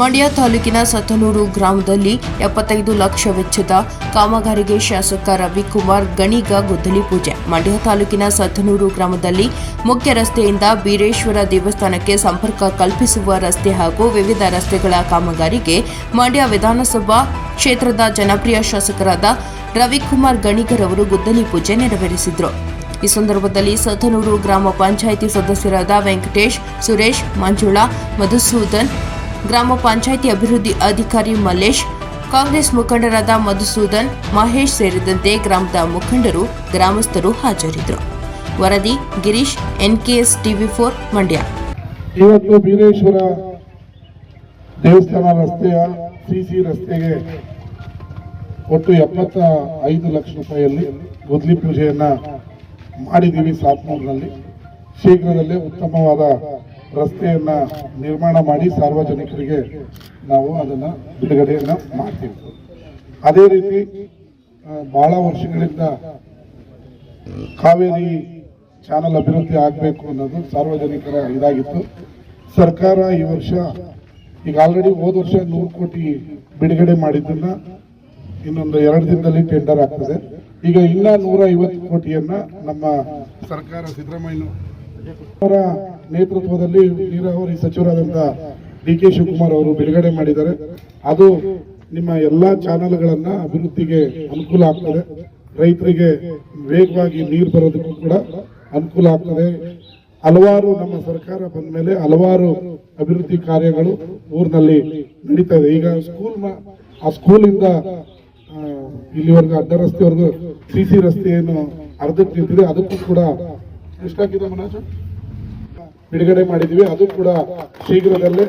ಮಂಡ್ಯ ತಾಲೂಕಿನ ಸತನೂರು ಗ್ರಾಮದಲ್ಲಿ ಎಪ್ಪತ್ತೈದು ಲಕ್ಷ ವೆಚ್ಚದ ಕಾಮಗಾರಿಗೆ ಶಾಸಕ ರವಿಕುಮಾರ್ ಗಣಿಗ ಗುದ್ದಲಿ ಪೂಜೆ. ಮಂಡ್ಯ ತಾಲೂಕಿನ ಸತನೂರು ಗ್ರಾಮದಲ್ಲಿ ಮುಖ್ಯ ರಸ್ತೆಯಿಂದ ಬೀರೇಶ್ವರ ದೇವಸ್ಥಾನಕ್ಕೆ ಸಂಪರ್ಕ ಕಲ್ಪಿಸುವ ರಸ್ತೆ ಹಾಗೂ ವಿವಿಧ ರಸ್ತೆಗಳ ಕಾಮಗಾರಿಗೆ ಮಂಡ್ಯ ವಿಧಾನಸಭಾ ಕ್ಷೇತ್ರದ ಜನಪ್ರಿಯ ಶಾಸಕರಾದ ರವಿಕುಮಾರ್ ಗಣಿಗರವರು ಗುದ್ದಲಿ ಪೂಜೆ ನೆರವೇರಿಸಿದರು. ಈ ಸಂದರ್ಭದಲ್ಲಿ ಸತನೂರು ಗ್ರಾಮ ಪಂಚಾಯಿತಿ ಸದಸ್ಯರಾದ ವೆಂಕಟೇಶ್, ಸುರೇಶ್, ಮಂಜುಳಾ, ಮಧುಸೂದನ್ ಗ್ರಾಮ ಪಂಚಾಯಿತಿ ಅಭಿವೃದ್ಧಿ ಅಧಿಕಾರಿ ಮಲ್ಲೇಶ್, ಕಾಂಗ್ರೆಸ್ ಮುಖಂಡರಾದ ಮಧುಸೂದನ್, ಮಹೇಶ್ ಸೇರಿದಂತೆ ಗ್ರಾಮದ ಮುಖಂಡರು, ಗ್ರಾಮಸ್ಥರು ಹಾಜರಿದ್ದರು. ವರದಿ Girish, NKS TV four, Mandya. ಇವತ್ತು ಬೀರೇಶ್ವರ ದೇವಸ್ಥಾನ ರಸ್ತೆಯ ಸಿಸಿ ರಸ್ತೆಗೆ ಒಟ್ಟು ಎಪ್ಪತ್ತ ಐದು ಲಕ್ಷ ರೂಪಾಯಿಯಲ್ಲಿ ಗುದ್ಲಿ ಪೂಜೆಯನ್ನ ಮಾಡಿದ್ದೀವಿ ಸಾತ್ಮೂರ್ನಲ್ಲಿ ಶೀಘ್ರದಲ್ಲೇ ಉತ್ತಮವಾದ ರಸ್ತೆಯನ್ನ ನಿರ್ಮಾಣ ಮಾಡಿ ಸಾರ್ವಜನಿಕರಿಗೆ ನಾವು ಅದನ್ನ ಬಿಡುಗಡೆಯನ್ನು ಮಾಡ್ತೀವಿ. ಅದೇ ರೀತಿ ಬಹಳ ವರ್ಷಗಳಿಂದ ಕಾವೇರಿ ಚಾನಲ್ ಅಭಿವೃದ್ಧಿ ಆಗಬೇಕು ಅನ್ನೋದು ಸಾರ್ವಜನಿಕರ ಇದಾಗಿತ್ತು. ಸರ್ಕಾರ ಈ ವರ್ಷ, ಈಗ ಆಲ್ರೆಡಿ ಹೋದ ವರ್ಷ ನೂರು ಕೋಟಿ ಬಿಡುಗಡೆ ಮಾಡಿದ್ದನ್ನ ಇನ್ನೊಂದು ಎರಡು ದಿನದಲ್ಲಿ ಟೆಂಡರ್ ಆಗ್ತದೆ. ಈಗ ಇನ್ನೂ ನೂರ ಐವತ್ತು ಕೋಟಿಯನ್ನ ನಮ್ಮ ಸರ್ಕಾರ ಸಿದ್ದರಾಮಯ್ಯ ಅವರ ನೇತೃತ್ವದಲ್ಲಿ ನೀರಾವರಿ ಸಚಿವರಾದಂತ ಡಿ ಕೆ ಶಿವಕುಮಾರ್ ಅವರು ಬಿಡುಗಡೆ ಮಾಡಿದ್ದಾರೆ. ಅದು ನಿಮ್ಮ ಎಲ್ಲಾ ಚಾನೆಲ್ಗಳನ್ನ ಅಭಿವೃದ್ಧಿಗೆ ಅನುಕೂಲ ಆಗ್ತದೆ. ರೈತರಿಗೆ ವೇಗವಾಗಿ ನೀರು ಬರೋದಕ್ಕೂ ಕೂಡ ಅನುಕೂಲ ಆಗ್ತದೆ. ಹಲವಾರು ನಮ್ಮ ಸರ್ಕಾರ ಬಂದ ಮೇಲೆ ಹಲವಾರು ಅಭಿವೃದ್ಧಿ ಕಾರ್ಯಗಳು ಊರಿನಲ್ಲಿ ನಡೀತಾ ಇದೆ. ಈಗ ಸ್ಕೂಲ್ ಆ ಸ್ಕೂಲಿಂದ ಇಲ್ಲಿವರೆಗೂ ಅಡ್ಡ ರಸ್ತೆವರೆಗೂ ಸಿ ಸಿ ರಸ್ತೆಯನ್ನು ಅರ್ಧಕ್ಕೆ ನಿಂತಿದೆ. ಅದಕ್ಕೂ ಕೂಡ ಎಷ್ಟಾಗಿದೆ ಬಿಡುಗಡೆ ಮಾಡಿದ್ವಿ ಅದು ಕೂಡ ಶೀಘ್ರದಲ್ಲೇ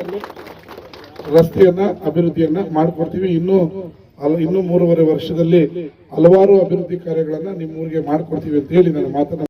ರಸ್ತೆಯನ್ನ, ಅಭಿವೃದ್ಧಿಯನ್ನ ಮಾಡಿಕೊಡ್ತೀವಿ. ಇನ್ನು ಹಲ- ಇನ್ನು ಮೂರುವರೆ ವರ್ಷದಲ್ಲಿ ಹಲವಾರು ಅಭಿವೃದ್ಧಿ ಕಾರ್ಯಗಳನ್ನ ನಿಮ್ಮ ಊರಿಗೆ ಮಾಡಿಕೊಡ್ತೀವಿ ಅಂತ ಹೇಳಿ ನಾನು ಮಾತನ್ನ